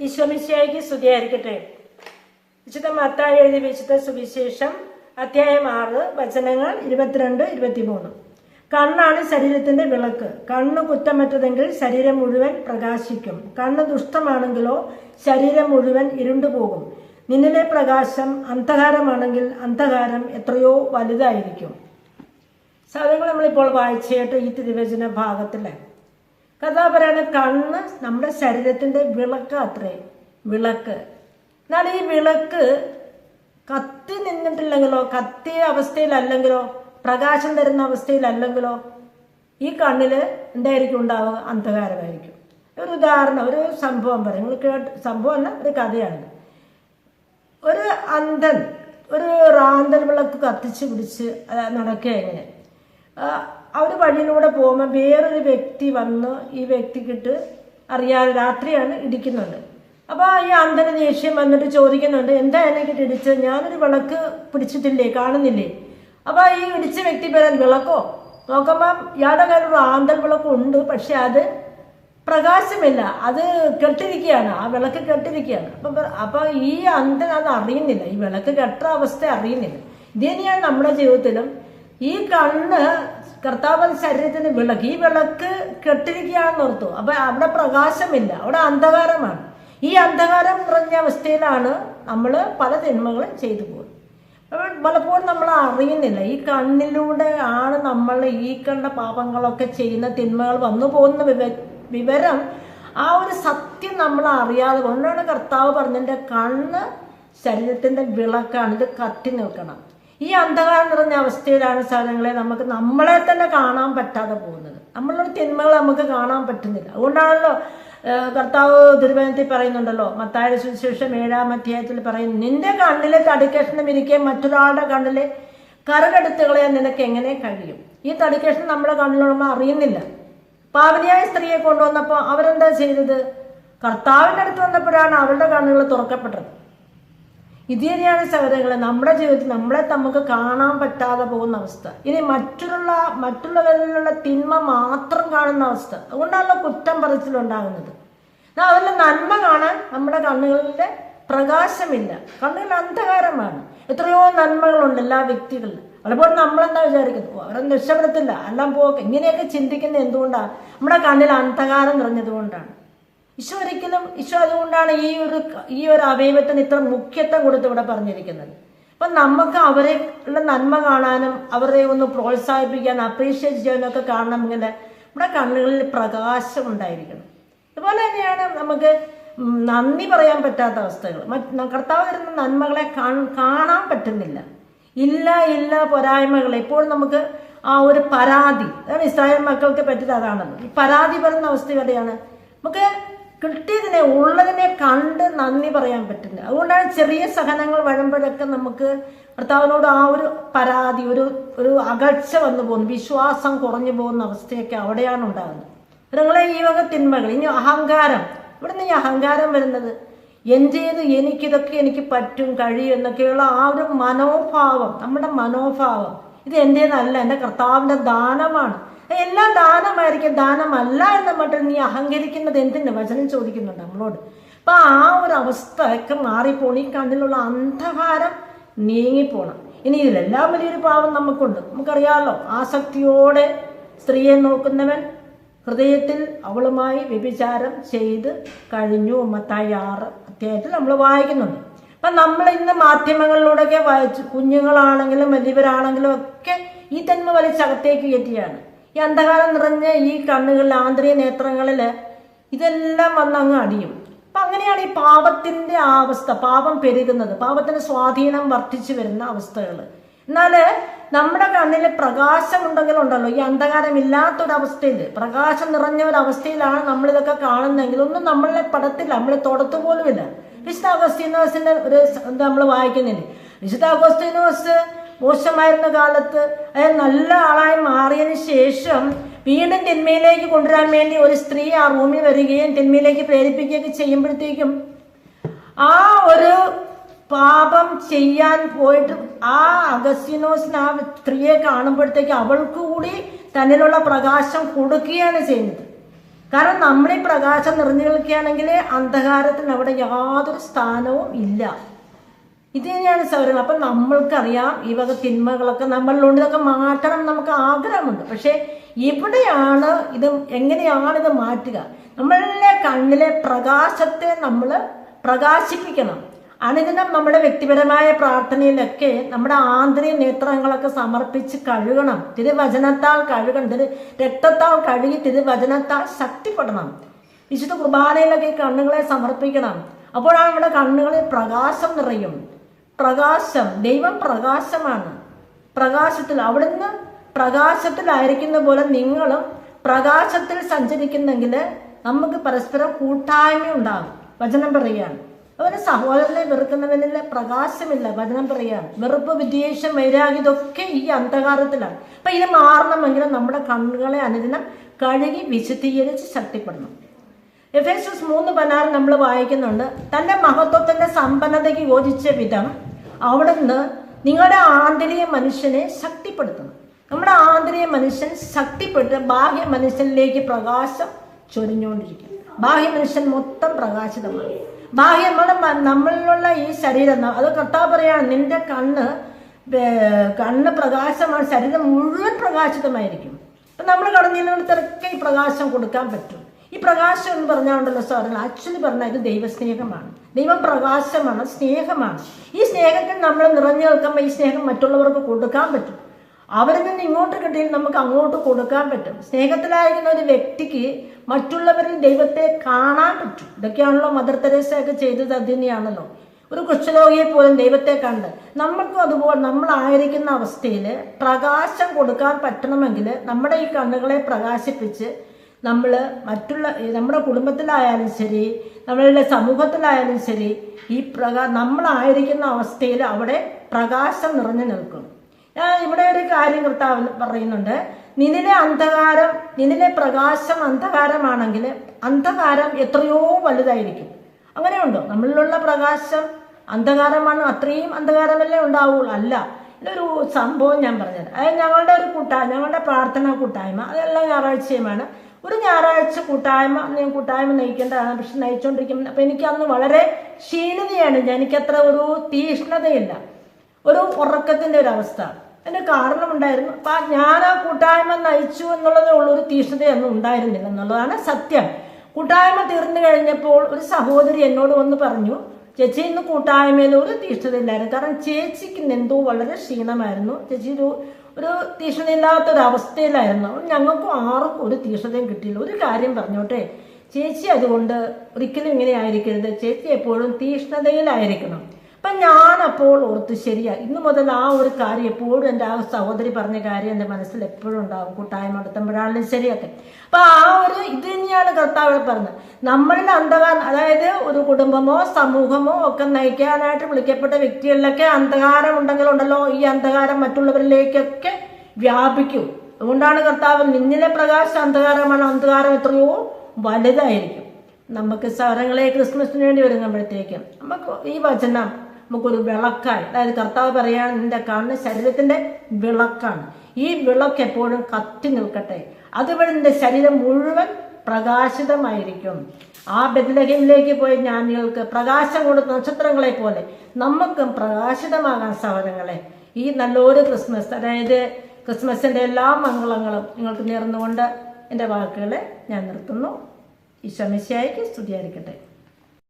ഈശ്വമിശിയായിക്ക് സ്തുതിയായിരിക്കട്ടെ. വിശുദ്ധ മത്തായി എഴുതി വിശുദ്ധ സുവിശേഷം അധ്യായം ആറ് വചനങ്ങൾ ഇരുപത്തിരണ്ട് ഇരുപത്തിമൂന്ന്. കണ്ണാണ് ശരീരത്തിന്റെ വിളക്ക്. കണ്ണ് കുറ്റമറ്റതെങ്കിൽ ശരീരം മുഴുവൻ പ്രകാശിക്കും. കണ്ണ് ദുഷ്ടമാണെങ്കിലോ ശരീരം മുഴുവൻ ഇരുണ്ടുപോകും. നിന്നിലെ പ്രകാശം അന്ധകാരമാണെങ്കിൽ അന്ധകാരം എത്രയോ വലുതായിരിക്കും. സാധനങ്ങൾ നമ്മളിപ്പോൾ വായിച്ചേട്ട് ഈ തിരുവചന ഭാഗത്തിലെ കഥാ പറയണ കണ്ണ് നമ്മുടെ ശരീരത്തിന്റെ വിളക്ക് അത്രേ. വിളക്ക്. എന്നാൽ ഈ വിളക്ക് കത്തി നിന്നിട്ടില്ലെങ്കിലോ കത്തിയ അവസ്ഥയിലല്ലെങ്കിലോ പ്രകാശം തരുന്ന അവസ്ഥയിലല്ലെങ്കിലോ ഈ കണ്ണിൽ എന്തായിരിക്കും ഉണ്ടാവുക? അന്ധകാരമായിരിക്കും. ഒരു ഉദാഹരണം ഒരു സംഭവം പറയും. നിങ്ങൾ കേട്ട് സംഭവമല്ല ഒരു കഥയാണ്. ഒരു അന്ധൻ ഒരു റാന്തൽ വിളക്ക് കത്തിച്ച് പിടിച്ച് നടക്കുക എങ്ങനെ അവർ വഴിയിലൂടെ പോകുമ്പോൾ വേറൊരു വ്യക്തി വന്ന് ഈ വ്യക്തിക്കിട്ട് അറിയാതെ രാത്രിയാണ് ഇടിക്കുന്നുണ്ട് അപ്പോൾ ഈ അന്ധന ദേഷ്യം വന്നിട്ട് ചോദിക്കുന്നുണ്ട് എന്താ എന്നെക്കിട്ട് ഇടിച്ചത്? ഞാനൊരു വിളക്ക് പിടിച്ചിട്ടില്ലേ? കാണുന്നില്ലേ? അപ്പോൾ ഈ ഇടിച്ച വ്യക്തി പേരാൻ വിളക്കോ? നോക്കുമ്പോൾ ഇയാളുടെ കയ്യിൽ ഒരു ആന്തൽ വിളക്കുണ്ട് പക്ഷെ അത് പ്രകാശമില്ല. അത് കെട്ടിരിക്കുകയാണ്. ആ വിളക്ക് കെട്ടിരിക്കുകയാണ്. അപ്പം അപ്പോൾ ഈ അന്ധൻ അത് അറിയുന്നില്ല. ഈ വിളക്ക് കെട്ട അവസ്ഥ അറിയുന്നില്ല. ഇത് തന്നെയാണ് നമ്മുടെ ജീവിതത്തിലും ഈ കണ്ണ് കർത്താവ് ശരീരത്തിന് വിളക്ക്. ഈ വിളക്ക് കെട്ടിരിക്കുകയാണെന്ന് ഓർത്തു. അപ്പൊ അവിടെ പ്രകാശമില്ല. അവിടെ അന്ധകാരമാണ്. ഈ അന്ധകാരം നിറഞ്ഞ അവസ്ഥയിലാണ് നമ്മൾ പല തിന്മകളും ചെയ്തു അപ്പോൾ പലപ്പോഴും നമ്മൾ അറിയുന്നില്ല. ഈ കണ്ണിലൂടെ ആണ് നമ്മൾ ഈ കണ്ട പാപങ്ങളൊക്കെ ചെയ്യുന്ന തിന്മകൾ വന്നു പോകുന്ന വിവ വിവരം. ആ ഒരു സത്യം നമ്മൾ അറിയാതെ കൊണ്ടാണ് കർത്താവ് പറഞ്ഞതിന്റെ കണ്ണ് ശരീരത്തിന്റെ വിളക്കാണ്. ഇത് കത്തി നിൽക്കണം. ഈ അന്ധകാരം നിറഞ്ഞ അവസ്ഥയിലാണ് സാധനങ്ങളെ നമുക്ക് നമ്മളെ തന്നെ കാണാൻ പറ്റാതെ പോകുന്നത്. നമ്മളുടെ തിന്മകൾ നമുക്ക് കാണാൻ പറ്റുന്നില്ല. അതുകൊണ്ടാണല്ലോ കർത്താവ് തിരുവനന്തപുരത്തിൽ പറയുന്നുണ്ടല്ലോ മത്തായ സുവിശേഷം ഏഴാം അധ്യായത്തിൽ പറയുന്നു നിന്റെ കണ്ണിലെ തടിക്കഷ്ണം ഇരിക്കുകയും മറ്റൊരാളുടെ കണ്ണിലെ കരകെടുത്തുകളെ നിനക്ക് എങ്ങനെ കഴിയും? ഈ തടിക്കഷ്ണം നമ്മുടെ കണ്ണിലുള്ള അറിയുന്നില്ല. പാവനിയായ സ്ത്രീയെ കൊണ്ടുവന്നപ്പോൾ അവരെന്താ ചെയ്തത്? കർത്താവിന്റെ അടുത്ത് വന്നപ്പോഴാണ് അവരുടെ കണ്ണുകൾ തുറക്കപ്പെട്ടത്. ഇത് തന്നെയാണ് സഹോദരങ്ങളെ നമ്മുടെ ജീവിതത്തിൽ നമ്മളെ നമുക്ക് കാണാൻ പറ്റാതെ പോകുന്ന അവസ്ഥ. ഇനി മറ്റുള്ള മറ്റുള്ളവരിലുള്ള തിന്മ മാത്രം കാണുന്ന അവസ്ഥ. അതുകൊണ്ടാണല്ലോ കുറ്റം പറച്ചിലുണ്ടാകുന്നത്. അവരുടെ നന്മ കാണാൻ നമ്മുടെ കണ്ണുകളിലെ പ്രകാശമില്ല. കണ്ണുകൾ അന്ധകാരമാണ്. എത്രയോ നന്മകളുണ്ട് എല്ലാ വ്യക്തികളിലും. പലപ്പോഴും നമ്മളെന്താ വിചാരിക്കുന്നത്? അവരൊന്നും രക്ഷപ്പെടത്തില്ല. എല്ലാം പോക്ക്. ഇങ്ങനെയൊക്കെ ചിന്തിക്കുന്നത് എന്തുകൊണ്ടാണ് നമ്മുടെ കണ്ണിൽ അന്ധകാരം നിറഞ്ഞതുകൊണ്ടാണ്. ഈശോ ഒരിക്കലും ഈശോ അതുകൊണ്ടാണ് ഈ ഒരു ഈ ഒരു അവയവത്തിന് ഇത്ര മുഖ്യത്വം കൊടുത്ത് ഇവിടെ പറഞ്ഞിരിക്കുന്നത്. അപ്പം നമുക്ക് അവരെ ഉള്ള നന്മ കാണാനും അവരെ ഒന്ന് പ്രോത്സാഹിപ്പിക്കാൻ അപ്രീഷിയേറ്റ് ചെയ്യാനൊക്കെ ഇങ്ങനെ നമ്മുടെ കണ്ണുകളിൽ പ്രകാശം ഉണ്ടായിരിക്കണം. അതുപോലെ തന്നെയാണ് നമുക്ക് നന്ദി പറയാൻ പറ്റാത്ത അവസ്ഥകൾ. കർത്താവ് തരുന്ന നന്മകളെ കാണാൻ പറ്റുന്നില്ല. ഇല്ല ഇല്ല പോരായ്മകൾ. ഇപ്പോൾ നമുക്ക് ആ ഒരു പരാതി. അതാണ് ഇസ്രായേൽ മക്കൾക്ക് പറ്റിയത് അതാണെന്ന് ഈ പരാതി പറയുന്ന അവസ്ഥ എവിടെയാണ് നമുക്ക് കിട്ടിയതിനെ ഉള്ളതിനെ കണ്ട് നന്ദി പറയാൻ പറ്റില്ല. അതുകൊണ്ടാണ് ചെറിയ സഹനങ്ങൾ വരുമ്പോഴൊക്കെ നമുക്ക് ഭർത്താവിനോട് ആ ഒരു പരാതി ഒരു ഒരു അകൽച്ച വന്നു പോകുന്നു. വിശ്വാസം കുറഞ്ഞു പോകുന്ന അവസ്ഥയൊക്കെ അവിടെയാണ് ഉണ്ടാകുന്നത്. നിങ്ങളെ ഈ വക തിന്മകൾ ഇനി അഹങ്കാരം. ഇവിടെ നിന്ന് ഈ അഹങ്കാരം വരുന്നത് എന്റേത് എനിക്കിതൊക്കെ എനിക്ക് പറ്റും കഴിയും എന്നൊക്കെയുള്ള ആ ഒരു മനോഭാവം നമ്മുടെ മനോഭാവം. ഇത് എന്റേതല്ല എന്റെ കർത്താവിന്റെ ദാനമാണ്. എല്ലാം ദാനമായിരിക്കും. ദാനമല്ല എന്ന മട്ടിൽ നീ അഹങ്കരിക്കുന്നത് എന്തിന്? വചനം ചോദിക്കുന്നുണ്ട് നമ്മളോട്. അപ്പൊ ആ ഒരു അവസ്ഥ ഒക്കെ മാറിപ്പോണം. ഈ കണ്ണിലുള്ള അന്ധകാരം നീങ്ങിപ്പോണം. ഇനി ഇതിലെല്ലാം വലിയൊരു പാവം നമുക്കുണ്ട്. നമുക്കറിയാമല്ലോ ആസക്തിയോടെ സ്ത്രീയെ നോക്കുന്നവൻ ഹൃദയത്തിൽ അവളുമായി വ്യഭിചാരം ചെയ്ത് കഴിഞ്ഞു. മത്തായി ആറ് അധ്യായത്തിൽ നമ്മൾ വായിക്കുന്നുണ്ട്. അപ്പം നമ്മൾ ഇന്ന് മാധ്യമങ്ങളിലൂടെയൊക്കെ വായിച്ചു കുഞ്ഞുങ്ങളാണെങ്കിലും വലിയവരാണെങ്കിലും ഒക്കെ ഈ തന്മ വലിച്ചകത്തേക്ക് കയറ്റിയാണ്. ഈ അന്ധകാരം നിറഞ്ഞ ഈ കണ്ണുകളിൽ ആന്തരിക നേത്രങ്ങളിൽ ഇതെല്ലാം വന്നങ്ങ് അടിയും. അപ്പം അങ്ങനെയാണ് ഈ പാപത്തിന്റെ അവസ്ഥ പാപം പെരുകുന്നത്. പാപത്തിന് സ്വാധീനം വർദ്ധിച്ചു വരുന്ന അവസ്ഥകൾ എന്നാൽ നമ്മുടെ കണ്ണിൽ പ്രകാശം ഉണ്ടെങ്കിലുണ്ടല്ലോ ഈ അന്ധകാരം ഇല്ലാത്തൊരവസ്ഥയിൽ പ്രകാശം നിറഞ്ഞ ഒരു അവസ്ഥയിലാണ് നമ്മളിതൊക്കെ കാണുന്നതെങ്കിൽ ഒന്നും നമ്മളെ പടത്തില്ല നമ്മളെ തൊടത്തു പോലുമില്ല. വിശുദ്ധ അഗസ്തീനോസിന്റെ ഒരു നമ്മൾ വായിക്കുന്നില്ലേ? വിശുദ്ധ അഗസ്തീനോസ് മോശമായിരുന്ന കാലത്ത് അയാൾ നല്ല ആളായി മാറിയതിന് ശേഷം വീണ്ടും തിന്മയിലേക്ക് കൊണ്ടുവരാൻ വേണ്ടി ഒരു സ്ത്രീ ആ റൂമിൽ വരികയും തിന്മയിലേക്ക് പ്രേരിപ്പിക്കുകയൊക്കെ ചെയ്യുമ്പോഴത്തേക്കും ആ ഒരു പാപം ചെയ്യാൻ പോയിട്ട് ആ അഗസ്റ്റിനോസിന് ആ സ്ത്രീയെ കാണുമ്പോഴത്തേക്ക് അവൾക്ക് കൂടി തന്നിലുള്ള പ്രകാശം കൊടുക്കുകയാണ് ചെയ്യുന്നത്. കാരണം നമ്മളീ പ്രകാശം നിറഞ്ഞു നിൽക്കുകയാണെങ്കിൽ അന്ധകാരത്തിന് അവിടെ യാതൊരു സ്ഥാനവും ഇല്ല. ഇത് തന്നെയാണ് സൗരം അപ്പം നമ്മൾക്കറിയാം ഈ വക തിന്മകളൊക്കെ നമ്മളിലുണ്ട്. ഇതൊക്കെ മാറ്റണം നമുക്ക് ആഗ്രഹമുണ്ട്. പക്ഷേ ഇവിടെയാണ് ഇത് എങ്ങനെയാണ് ഇത് മാറ്റുക? നമ്മളുടെ കണ്ണിലെ പ്രകാശത്തെ നമ്മൾ പ്രകാശിപ്പിക്കണം. അനുദിനം നമ്മുടെ വ്യക്തിപരമായ പ്രാർത്ഥനയിലൊക്കെ നമ്മുടെ ആന്തരിക നേത്രങ്ങളൊക്കെ സമർപ്പിച്ച് കഴുകണം. തിരുവചനത്താൽ കഴുകണം. തിരു രക്തത്താൽ കഴുകി തിരുവചനത്താൽ ശക്തിപ്പെടണം. വിശുദ്ധ കുർബാനയിലൊക്കെ കണ്ണുകളെ സമർപ്പിക്കണം. അപ്പോഴാണ് നമ്മുടെ കണ്ണുകളിൽ പ്രകാശം നിറയും. പ്രകാശം ദൈവം പ്രകാശമാണ്. പ്രകാശത്തിൽ അവിടുന്ന് പ്രകാശത്തിലായിരിക്കുന്ന പോലെ നിങ്ങളും പ്രകാശത്തിൽ സഞ്ചരിക്കുന്നെങ്കിൽ നമുക്ക് പരസ്പരം കൂട്ടായ്മ ഉണ്ടാകും. വചനം പറയുകയാണ്. അവന് സഹോദരനെ വെറുക്കുന്നവനിൽ പ്രകാശമില്ല വചനം പറയുകയാണ്. വെറുപ്പ് വിദ്വേഷം വൈരാഗ്യം ഇതൊക്കെ ഈ അന്ധകാരത്തിലാണ്. അപ്പൊ ഇത് മാറണമെങ്കിൽ നമ്മുടെ കണ്ണുകളെ അനുദിനം കഴുകി വിശുദ്ധീകരിച്ച് ശക്തിപ്പെടണം. എഫ് എസ് എസ് മൂന്ന് പതിനാറ് നമ്മൾ വായിക്കുന്നുണ്ട്. തന്റെ മഹത്വത്തിന്റെ സമ്പന്നതയ്ക്ക് യോജിച്ച വിധം അവിടുന്ന് നിങ്ങളുടെ ആന്തരിക മനുഷ്യനെ ശക്തിപ്പെടുത്തണം. നമ്മുടെ ആന്തരിക മനുഷ്യൻ ശക്തിപ്പെട്ട് ബാഹ്യ മനുഷ്യനിലേക്ക് പ്രകാശം ചൊരിഞ്ഞുകൊണ്ടിരിക്കും. ബാഹ്യ മനുഷ്യൻ മൊത്തം പ്രകാശിതമാണ്. ബാഹ്യ നമ്മളിലുള്ള ഈ ശരീരം അത് കർത്താവ് പറയാണ് നിന്റെ കണ്ണ് കണ്ണ് പ്രകാശമാണ് ശരീരം മുഴുവൻ പ്രകാശിതമായിരിക്കും. അപ്പം നമ്മൾ കടന്നിടത്തൊക്കെ ഈ പ്രകാശം കൊടുക്കാൻ പറ്റും. ഈ പ്രകാശം എന്ന് പറഞ്ഞാണ്ടല്ലോ സാറിന് ആക്ച്വലി പറഞ്ഞാൽ ഇത് ദൈവസ്നേഹമാണ്. ദൈവം പ്രകാശമാണ് സ്നേഹമാണ്. ഈ സ്നേഹത്തിൽ നമ്മൾ നിറഞ്ഞു നിൽക്കുമ്പോൾ ഈ സ്നേഹം മറ്റുള്ളവർക്ക് കൊടുക്കാൻ പറ്റും. അവരിൽ നിന്ന് ഇങ്ങോട്ട് കിട്ടിയാൽ നമുക്ക് അങ്ങോട്ട് കൊടുക്കാൻ പറ്റും. സ്നേഹത്തിലായിരിക്കുന്ന ഒരു വ്യക്തിക്ക് മറ്റുള്ളവരിൽ ദൈവത്തെ കാണാൻ പറ്റും. ഇതൊക്കെയാണല്ലോ മദർ തെരേസയൊക്കെ ചെയ്തത് അത് തന്നെയാണല്ലോ. ഒരു കുഷ്ഠരോഗിയെ പോലും ദൈവത്തെ കണ്ട് നമ്മൾക്കും അതുപോലെ നമ്മളായിരിക്കുന്ന അവസ്ഥയിൽ പ്രകാശം കൊടുക്കാൻ പറ്റണമെങ്കിൽ നമ്മുടെ ഈ കണ്ണുകളെ പ്രകാശിപ്പിച്ച് നമ്മൾ മറ്റുള്ള നമ്മുടെ കുടുംബത്തിലായാലും ശരി നമ്മളുടെ സമൂഹത്തിലായാലും ശരി ഈ പ്രകാ നമ്മളായിരിക്കുന്ന അവസ്ഥയിൽ അവിടെ പ്രകാശം നിറഞ്ഞു നിൽക്കും. ഞാൻ ഇവിടെ ഒരു കാര്യം കർത്താവ് പറയുന്നുണ്ട്. നിന്നിലെ അന്ധകാരം നിന്നിലെ പ്രകാശം അന്ധകാരമാണെങ്കിൽ അന്ധകാരം എത്രയോ വലുതായിരിക്കും. അങ്ങനെയുണ്ടോ? നമ്മളിലുള്ള പ്രകാശം അന്ധകാരമാണ് അത്രയും അന്ധകാരമല്ലേ ഉണ്ടാവുള്ളൂ. അല്ല ഇതൊരു സംഭവം ഞാൻ പറഞ്ഞത് അതായത് ഞങ്ങളുടെ ഒരു കൂട്ടായ്മ ഞങ്ങളുടെ പ്രാർത്ഥനാ കൂട്ടായ്മ. അതെല്ലാം ഞായറാഴ്ചയുമാണ്. ഒരു ഞായറാഴ്ച കൂട്ടായ്മ ഞാൻ കൂട്ടായ്മ നയിക്കേണ്ടതാണ്. പക്ഷെ നയിച്ചുകൊണ്ടിരിക്കുമ്പോൾ അപ്പം എനിക്ക് അന്ന് വളരെ ക്ഷീണതയാണ്. എനിക്കത്ര ഒരു തീഷ്ണതയില്ല. ഒരു ഉറക്കത്തിന്റെ ഒരു അവസ്ഥ. അതിന്റെ കാരണമുണ്ടായിരുന്നു. അപ്പൊ ഞാൻ ആ കൂട്ടായ്മ നയിച്ചു എന്നുള്ളതേ ഉള്ളൂ. ഒരു തീഷ്ണതയൊന്നും ഉണ്ടായിരുന്നില്ല എന്നുള്ളതാണ് സത്യം. കൂട്ടായ്മ തീർന്നു കഴിഞ്ഞപ്പോൾ ഒരു സഹോദരി എന്നോട് വന്ന് പറഞ്ഞു ചേച്ചി ഇന്ന് കൂട്ടായ്മയിൽ ഒരു തീഷ്ണതയില്ലായിരുന്നു. കാരണം ചേച്ചിക്ക് എന്തോ വളരെ ക്ഷീണമായിരുന്നു. ചേച്ചി ഒരു ഒരു അപ്പോൾ ഞങ്ങൾക്കും ആർക്കും ഒരു തീഷ്ണതയും കിട്ടിയില്ല. ഒരു കാര്യം പറഞ്ഞോട്ടെ. ചേച്ചി അതുകൊണ്ട് ഒരിക്കലും ഇങ്ങനെ ആയിരിക്കരുത്. ചേച്ചി എപ്പോഴും തീഷ്ണതയിലായിരിക്കണം അപ്പം ഞാൻ അപ്പോൾ ഓർത്തു ശരിയാ ഇന്ന് മുതൽ ആ ഒരു കാര്യം എപ്പോഴും എന്റെ ആ സഹോദരി പറഞ്ഞ കാര്യം എന്റെ മനസ്സിൽ എപ്പോഴും ഉണ്ടാകും കൂട്ടായ്മ നടത്തുമ്പോഴാണെങ്കിലും ശരിയൊക്കെ. അപ്പൊ ആ ഒരു ഇത് തന്നെയാണ് കർത്താവ് പറഞ്ഞത്. നമ്മളുടെ അന്ധകാരം അതായത് ഒരു കുടുംബമോ സമൂഹമോ ഒക്കെ നയിക്കാനായിട്ട് വിളിക്കപ്പെട്ട വ്യക്തികളിലൊക്കെ അന്ധകാരം ഉണ്ടെങ്കിലുണ്ടല്ലോ ഈ അന്ധകാരം മറ്റുള്ളവരിലേക്കൊക്കെ വ്യാപിക്കും. അതുകൊണ്ടാണ് കർത്താവ് നിന്നിലെ പ്രകാശ അന്ധകാരമാണ് അന്ധകാരം എത്രയോ വലുതായിരിക്കും. നമുക്ക് സ്വരങ്ങളെ ക്രിസ്മസിന് വേണ്ടി വരുമ്പോഴത്തേക്കും നമുക്ക് ഈ വചനം നമുക്കൊരു വിളക്കായി അതായത് കർത്താവ് പറയാൻ നിന്റെ കണ്ണ് ശരീരത്തിന്റെ വിളക്കാണ്. ഈ വിളക്ക് എപ്പോഴും കത്തി നിൽക്കട്ടെ. അതുവഴി നിന്റെ ശരീരം മുഴുവൻ പ്രകാശിതമായിരിക്കും. ആ ബദലഹീമിലേക്ക് പോയ ജ്ഞാനികൾക്ക് പ്രകാശം കൊടുത്ത നക്ഷത്രങ്ങളെ പോലെ നമുക്കും പ്രകാശിതമാകാൻ സഹോദരങ്ങളെ ഈ നല്ലൊരു ക്രിസ്മസ് അതായത് ക്രിസ്മസിന്റെ എല്ലാ മംഗളങ്ങളും നിങ്ങൾക്ക് നേർന്നുകൊണ്ട് എന്റെ വാക്കുകളെ ഞാൻ നിർത്തുന്നു. ഈശോമിശിയായിക്ക് സ്തുതിയായിരിക്കട്ടെ.